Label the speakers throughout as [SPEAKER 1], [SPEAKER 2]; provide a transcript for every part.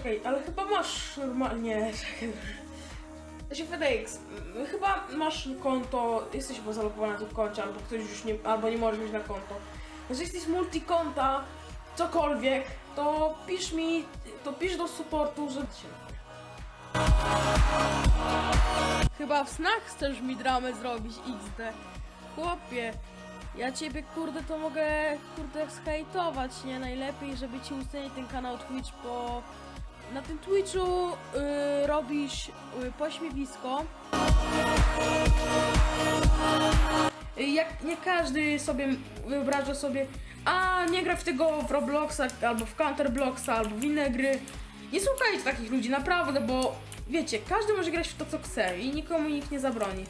[SPEAKER 1] Okej, ale chyba masz normalnie. czekaj. Się FedEx, chyba masz konto, jesteś chyba zalogowany na tym koncie, albo ktoś już nie, albo nie możesz mieć na konto. Jeżeli jesteś multikonta, cokolwiek, to pisz mi, to pisz do supportu, że Chyba w snach chcesz mi dramę zrobić XD. Chłopie, ja ciebie kurde to mogę kurde zhejtować, nie? Najlepiej, żeby ci ustanić ten kanał Twitch, bo na tym Twitchu y, robisz y, pośmiewisko. Y, Jak nie każdy sobie wyobraża sobie, a nie gra w tego w Robloxa, albo w Counterblocksa, albo w inne gry. Nie słuchajcie takich ludzi, naprawdę, bo wiecie, każdy może grać w to, co chce i nikomu nikt nie zabroni.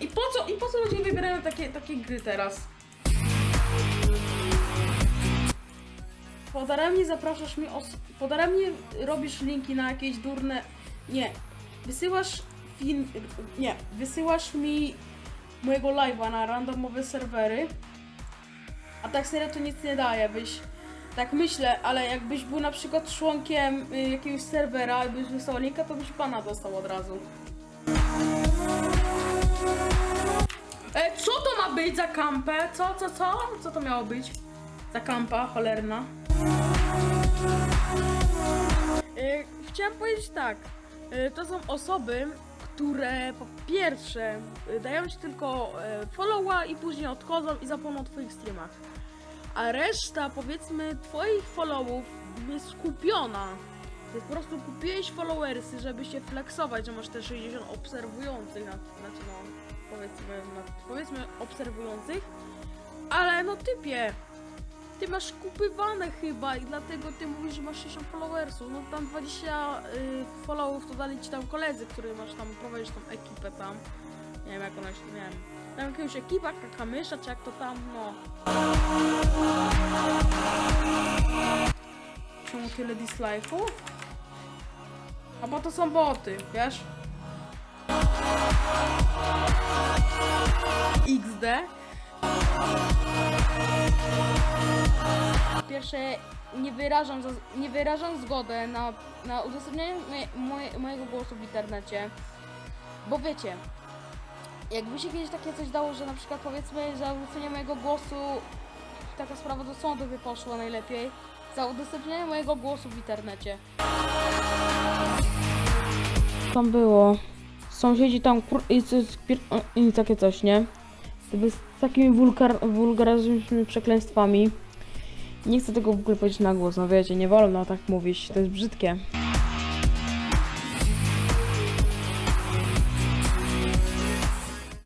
[SPEAKER 1] I po co, i po co ludzie wybierają takie, takie gry teraz? Podaremnie zapraszasz mi os- podaremnie robisz linki na jakieś durne... Nie. Wysyłasz film... Nie. Wysyłasz mi mojego live'a na randomowe serwery. A tak serio to nic nie daje, byś... Tak myślę, ale jakbyś był na przykład członkiem y, jakiegoś serwera i byś wysłał linka, to byś pana dostał od razu. E, co to ma być za kampę? Co, co, co? Co to miało być? Za kampa cholerna. E, chciałam powiedzieć tak. E, to są osoby, które po pierwsze e, dają ci tylko e, followa i później odchodzą i zapomną o twoich streamach. A reszta, powiedzmy, twoich followów jest skupiona. Po prostu kupiłeś followersy, żeby się flexować, że masz te 60 obserwujących, na, znaczy no, powiedzmy, no, powiedzmy obserwujących. Ale no typie, ty masz kupywane chyba i dlatego ty mówisz, że masz 60 followersów. No tam 20 y, followów to dali ci tam koledzy, który masz tam, prowadzisz tą ekipę tam. Nie wiem jak ona się, nie wiem. Tam jakiegoś ekipa, kakamysza, czy jak to tam, no. Czemu tyle dislike'ów? A bo to są boty, wiesz? XD. Pierwsze, nie wyrażam, nie wyrażam zgody na, na udostępnianie moje, moje, mojego głosu w internecie. Bo wiecie, jakby się kiedyś takie coś dało, że na przykład powiedzmy udostępnienie mojego głosu taka sprawa do sądu by poszła najlepiej za udostępnienie mojego głosu w internecie. Tam było. Sąsiedzi tam kur... i, o, i takie coś, nie? Z takimi wulgar... wulgaryzmami przekleństwami. Nie chcę tego w ogóle powiedzieć na głos, no wiecie, nie wolno tak mówić, to jest brzydkie.